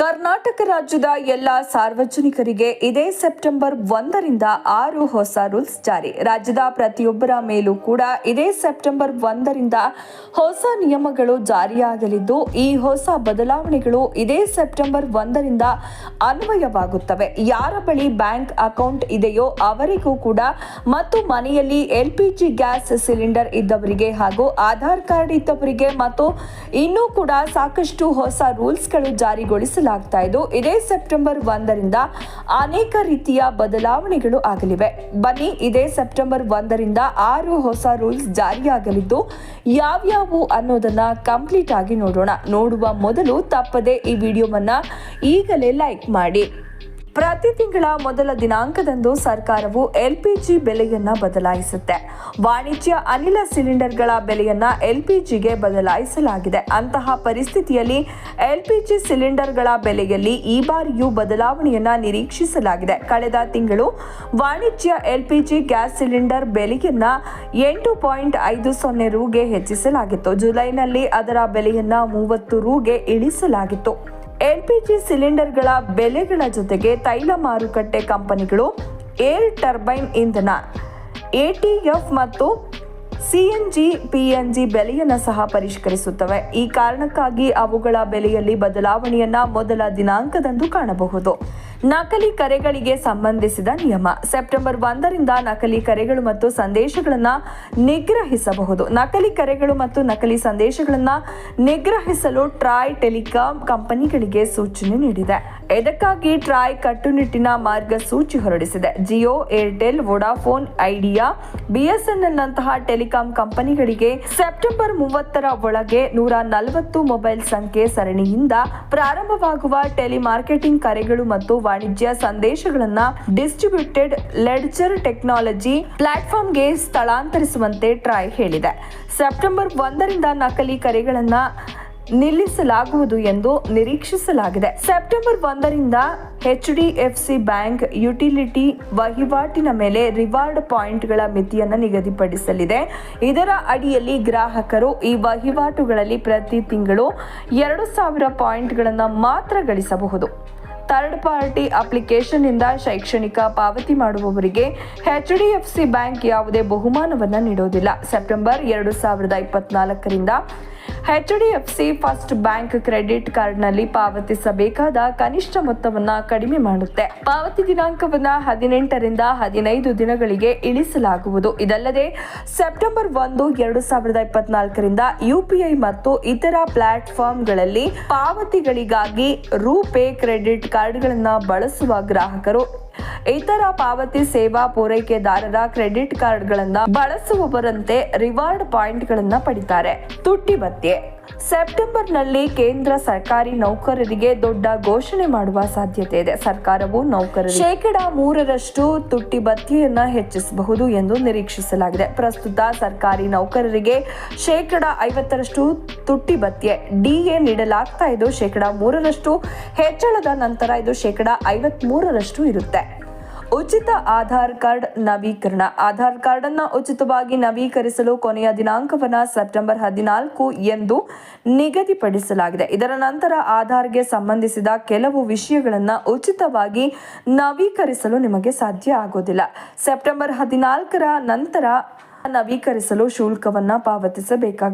ಕರ್ನಾಟಕ ರಾಜ್ಯದ ಎಲ್ಲ ಸಾರ್ವಜನಿಕರಿಗೆ ಇದೇ ಸೆಪ್ಟೆಂಬರ್ ಒಂದರಿಂದ ಆರು ಹೊಸ ರೂಲ್ಸ್ ಜಾರಿ. ರಾಜ್ಯದ ಪ್ರತಿಯೊಬ್ಬರ ಮೇಲೂ ಕೂಡ ಇದೇ ಸೆಪ್ಟೆಂಬರ್ ಒಂದರಿಂದ ಹೊಸ ನಿಯಮಗಳು ಜಾರಿಯಾಗಲಿದ್ದು, ಈ ಹೊಸ ಬದಲಾವಣೆಗಳು ಇದೇ ಸೆಪ್ಟೆಂಬರ್ ಒಂದರಿಂದ ಅನ್ವಯವಾಗುತ್ತವೆ. ಯಾರ ಬಳಿ ಬ್ಯಾಂಕ್ ಅಕೌಂಟ್ ಇದೆಯೋ ಅವರಿಗೂ ಕೂಡ ಮತ್ತು ಮನೆಯಲ್ಲಿ ಎಲ್ಪಿಜಿ ಗ್ಯಾಸ್ ಸಿಲಿಂಡರ್ ಇದ್ದವರಿಗೆ ಹಾಗೂ ಆಧಾರ್ ಕಾರ್ಡ್ ಇದ್ದವರಿಗೆ ಮತ್ತು ಇನ್ನೂ ಕೂಡ ಸಾಕಷ್ಟು ಹೊಸ ರೂಲ್ಸ್ಗಳು ಜಾರಿಗೊಳಿಸಲಾಗ್ತಾ ಇದ್ದು, ಇದೇ ಸೆಪ್ಟೆಂಬರ್ ಒಂದರಿಂದ ಅನೇಕ ರೀತಿಯ ಬದಲಾವಣೆಗಳು ಆಗಲಿವೆ. ಬನ್ನಿ, ಇದೇ ಸೆಪ್ಟೆಂಬರ್ ಒಂದರಿಂದ ಆರು ಹೊಸ ರೂಲ್ಸ್ ಜಾರಿಯಾಗಲಿದ್ದು, ಯಾವ್ಯಾವು ಅನ್ನೋದನ್ನ ಕಂಪ್ಲೀಟ್ ಆಗಿ ನೋಡೋಣ. ನೋಡುವ ಮೊದಲು ತಪ್ಪದೆ ಈ ವಿಡಿಯೋವನ್ನ ಈಗಲೇ ಲೈಕ್ ಮಾಡಿ. ಪ್ರತಿ ತಿಂಗಳ ಮೊದಲ ದಿನಾಂಕದಂದು ಸರ್ಕಾರವು ಎಲ್ಪಿಜಿ ಬೆಲೆಯನ್ನ ಬದಲಾಯಿಸುತ್ತೆ. ವಾಣಿಜ್ಯ ಅನಿಲ ಸಿಲಿಂಡರ್ಗಳ ಬೆಲೆಯನ್ನ ಎಲ್ಪಿಜಿಗೆ ಬದಲಾಯಿಸಲಾಗಿದೆ. ಅಂತಹ ಪರಿಸ್ಥಿತಿಯಲ್ಲಿ ಎಲ್ಪಿಜಿ ಸಿಲಿಂಡರ್ಗಳ ಬೆಲೆಯಲ್ಲಿ ಈ ಬಾರಿಯೂ ಬದಲಾವಣೆಯನ್ನ ನಿರೀಕ್ಷಿಸಲಾಗಿದೆ. ಕಳೆದ ತಿಂಗಳು ವಾಣಿಜ್ಯ ಎಲ್ಪಿಜಿ ಗ್ಯಾಸ್ ಸಿಲಿಂಡರ್ ಬೆಲೆಯನ್ನ ಎಂಟು ಪಾಯಿಂಟ್ ಐದು ಸೊನ್ನೆ ರೂಗೆ ಹೆಚ್ಚಿಸಲಾಗಿತ್ತು. ಜುಲೈನಲ್ಲಿ ಅದರ ಬೆಲೆಯನ್ನ ಮೂವತ್ತು ರೂಗೆ ಇಳಿಸಲಾಗಿತ್ತು. ಎಲ್ಪಿಜಿ ಸಿಲಿಂಡರ್ಗಳ ಬೆಲೆಗಳ ಜೊತೆಗೆ ತೈಲ ಮಾರುಕಟ್ಟೆ ಕಂಪನಿಗಳು ಏರ್ ಟರ್ಬೈನ್ ಇಂಧನ, ಎಟಿಎಫ್ ಮತ್ತು ಸಿಎನ್ಜಿ, ಪಿಎನ್ಜಿ ಬೆಲೆಯನ್ನು ಸಹ ಪರಿಷ್ಕರಿಸುತ್ತವೆ. ಈ ಕಾರಣಕ್ಕಾಗಿ ಅವುಗಳ ಬೆಲೆಯಲ್ಲಿ ಬದಲಾವಣೆಯನ್ನು ಮೊದಲ ದಿನಾಂಕದಂದು ಕಾಣಬಹುದು. ನಕಲಿ ಕರೆಗಳಿಗೆ ಸಂಬಂಧಿಸಿದ ನಿಯಮ. ಸೆಪ್ಟೆಂಬರ್ ಒಂದರಿಂದ ನಕಲಿ ಕರೆಗಳು ಮತ್ತು ಸಂದೇಶಗಳನ್ನು ನಿಗ್ರಹಿಸಬಹುದು. ನಕಲಿ ಕರೆಗಳು ಮತ್ತು ನಕಲಿ ಸಂದೇಶಗಳನ್ನು ನಿಗ್ರಹಿಸಲು ಟ್ರಾಯ್ ಟೆಲಿಕಾಂ ಕಂಪನಿಗಳಿಗೆ ಸೂಚನೆ ನೀಡಿದೆ. ಇದಕ್ಕಾಗಿ ಟ್ರಾಯ್ ಕಟ್ಟುನಿಟ್ಟಿನ ಮಾರ್ಗಸೂಚಿ ಹೊರಡಿಸಿದೆ? Jio, Airtel, Vodafone, Idea BSNL ನಂತಹ ಟೆಲಿಕಾಂ ಕಂಪನಿಗಳಿಗೆ ಸೆಪ್ಟೆಂಬರ್ ಮೂವತ್ತರ ಒಳಗೆ ನೂರ ನಲವತ್ತು ಮೊಬೈಲ್ ಸಂಖ್ಯೆ ಸರಣಿಯಿಂದ ಪ್ರಾರಂಭವಾಗುವ ಟೆಲಿಮಾರ್ಕೆಟಿಂಗ್ ಕರೆಗಳು ಮತ್ತು ವಾಣಿಜ್ಯ ಸಂದೇಶಗಳನ್ನ ಡಿಸ್ಟ್ರಿಬ್ಯೂಟೆಡ್ ಲೆಡ್ಜರ್ ಟೆಕ್ನಾಲಜಿ ಪ್ಲಾಟ್ಫಾರ್ಮ್ಗೆ ಸ್ಥಳಾಂತರಿಸುವಂತೆ ಟ್ರಾಯ್ ಹೇಳಿದೆ. ಸೆಪ್ಟೆಂಬರ್ ಒಂದರಿಂದ ನಕಲಿ ಕರೆಗಳನ್ನು ನಿಲ್ಲಿಸಲಾಗುವುದು ಎಂದು ನಿರೀಕ್ಷಿಸಲಾಗಿದೆ. ಸೆಪ್ಟೆಂಬರ್ ಒಂದರಿಂದ H D F C bank utility ವಹಿವಾಟಿನ ಮೇಲೆ ರಿವಾರ್ಡ್ ಪಾಯಿಂಟ್ಗಳ ಮಿತಿಯನ್ನು ನಿಗದಿಪಡಿಸಲಿದೆ. ಇದರ ಅಡಿಯಲ್ಲಿ ಗ್ರಾಹಕರು ಈ ವಹಿವಾಟುಗಳಲ್ಲಿ ಪ್ರತಿ ತಿಂಗಳು ಎರಡು ಸಾವಿರ ಪಾಯಿಂಟ್ಗಳನ್ನು ಮಾತ್ರ ಗಳಿಸಬಹುದು. ಥರ್ಡ್ ಪಾರ್ಟಿ ಅಪ್ಲಿಕೇಶನ್ನಿಂದ ಶೈಕ್ಷಣಿಕ ಪಾವತಿ ಮಾಡುವವರಿಗೆ ಎಚ್ಡಿಎಫ್ಸಿ ಬ್ಯಾಂಕ್ ಯಾವುದೇ ಬಹುಮಾನವನ್ನು ನೀಡೋದಿಲ್ಲ. ಸೆಪ್ಟೆಂಬರ್ ಎರಡು ಸಾವಿರದ ಇಪ್ಪತ್ನಾಲ್ಕರಿಂದ ಎಚ್ಡಿಎಫ್ಸಿ ಫಸ್ಟ್ ಬ್ಯಾಂಕ್ ಕ್ರೆಡಿಟ್ ಕಾರ್ಡ್ನಲ್ಲಿ ಪಾವತಿಸಬೇಕಾದ ಕನಿಷ್ಠ ಮೊತ್ತವನ್ನು ಕಡಿಮೆ ಮಾಡುತ್ತೆ. ಪಾವತಿ ದಿನಾಂಕವನ್ನು ಹದಿನೆಂಟರಿಂದ ಹದಿನೈದು ದಿನಗಳಿಗೆ ಇಳಿಸಲಾಗುವುದು. ಇದಲ್ಲದೆ ಸೆಪ್ಟೆಂಬರ್ ಒಂದು, ಎರಡು ಸಾವಿರದ ಇಪ್ಪತ್ನಾಲ್ಕರಿಂದ ಯುಪಿಐ ಮತ್ತು ಇತರ ಪ್ಲಾಟ್ಫಾರ್ಮ್ಗಳಲ್ಲಿ ಪಾವತಿಗಳಿಗಾಗಿ ರೂಪೇ ಕ್ರೆಡಿಟ್ ಕಾರ್ಡ್ಗಳನ್ನು ಬಳಸುವ ಗ್ರಾಹಕರು ಇತರ ಪಾವತಿ ಸೇವಾ ಪೂರೈಕೆದಾರರ ಕ್ರೆಡಿಟ್ ಕಾರ್ಡ್ಗಳನ್ನು ಬಳಸುವವರಂತೆ ರಿವಾರ್ಡ್ ಪಾಯಿಂಟ್ಗಳನ್ನು ಪಡಿತಾರೆ. ತುಟ್ಟಿ ಭತ್ಯೆ ಸೆಪ್ಟೆಂಬರ್ನಲ್ಲಿ ಕೇಂದ್ರ ಸರ್ಕಾರಿ ನೌಕರರಿಗೆ ದೊಡ್ಡ ಘೋಷಣೆ ಮಾಡುವ ಸಾಧ್ಯತೆ ಇದೆ. ಸರ್ಕಾರವು ನೌಕರರು ಶೇಕಡ ಮೂರರಷ್ಟು ತುಟ್ಟಿ ಭತ್ಯೆಯನ್ನ ಹೆಚ್ಚಿಸಬಹುದು ಎಂದು ನಿರೀಕ್ಷಿಸಲಾಗಿದೆ. ಪ್ರಸ್ತುತ ಸರ್ಕಾರಿ ನೌಕರರಿಗೆ ಶೇಕಡ ಐವತ್ತರಷ್ಟು ತುಟ್ಟಿ ಭತ್ಯೆ ಡಿಎ ನೀಡಲಾಗ್ತಾ ಇದ್ದು ಶೇಕಡ ಮೂರರಷ್ಟು ಹೆಚ್ಚಳದ ನಂತರ ಇದು ಶೇಕಡ ಐವತ್ಮೂರರಷ್ಟು ಇರುತ್ತೆ. ಉಚಿತ ಆಧಾರ್ ಕಾರ್ಡ್ ನವೀಕರಣ. ಆಧಾರ್ ಕಾರ್ಡ್ ಅನ್ನು ಉಚಿತವಾಗಿ ನವೀಕರಿಸಲು ಕೊನೆಯ ದಿನಾಂಕವನ್ನ ಸೆಪ್ಟೆಂಬರ್ ಹದಿನಾಲ್ಕು ಎಂದು ನಿಗದಿಪಡಿಸಲಾಗಿದೆ. ಇದರ ನಂತರ ಆಧಾರ್ಗೆ ಸಂಬಂಧಿಸಿದ ಕೆಲವು ವಿಷಯಗಳನ್ನು ಉಚಿತವಾಗಿ ನವೀಕರಿಸಲು ನಿಮಗೆ ಸಾಧ್ಯ ಆಗೋದಿಲ್ಲ. ಸೆಪ್ಟೆಂಬರ್ ಹದಿನಾಲ್ಕರ ನಂತರ ನವೀಕರಿಸಲು ಶುಲ್ಕವನ್ನ ಪಾವತಿಸಬೇಕಾಗುತ್ತೆ.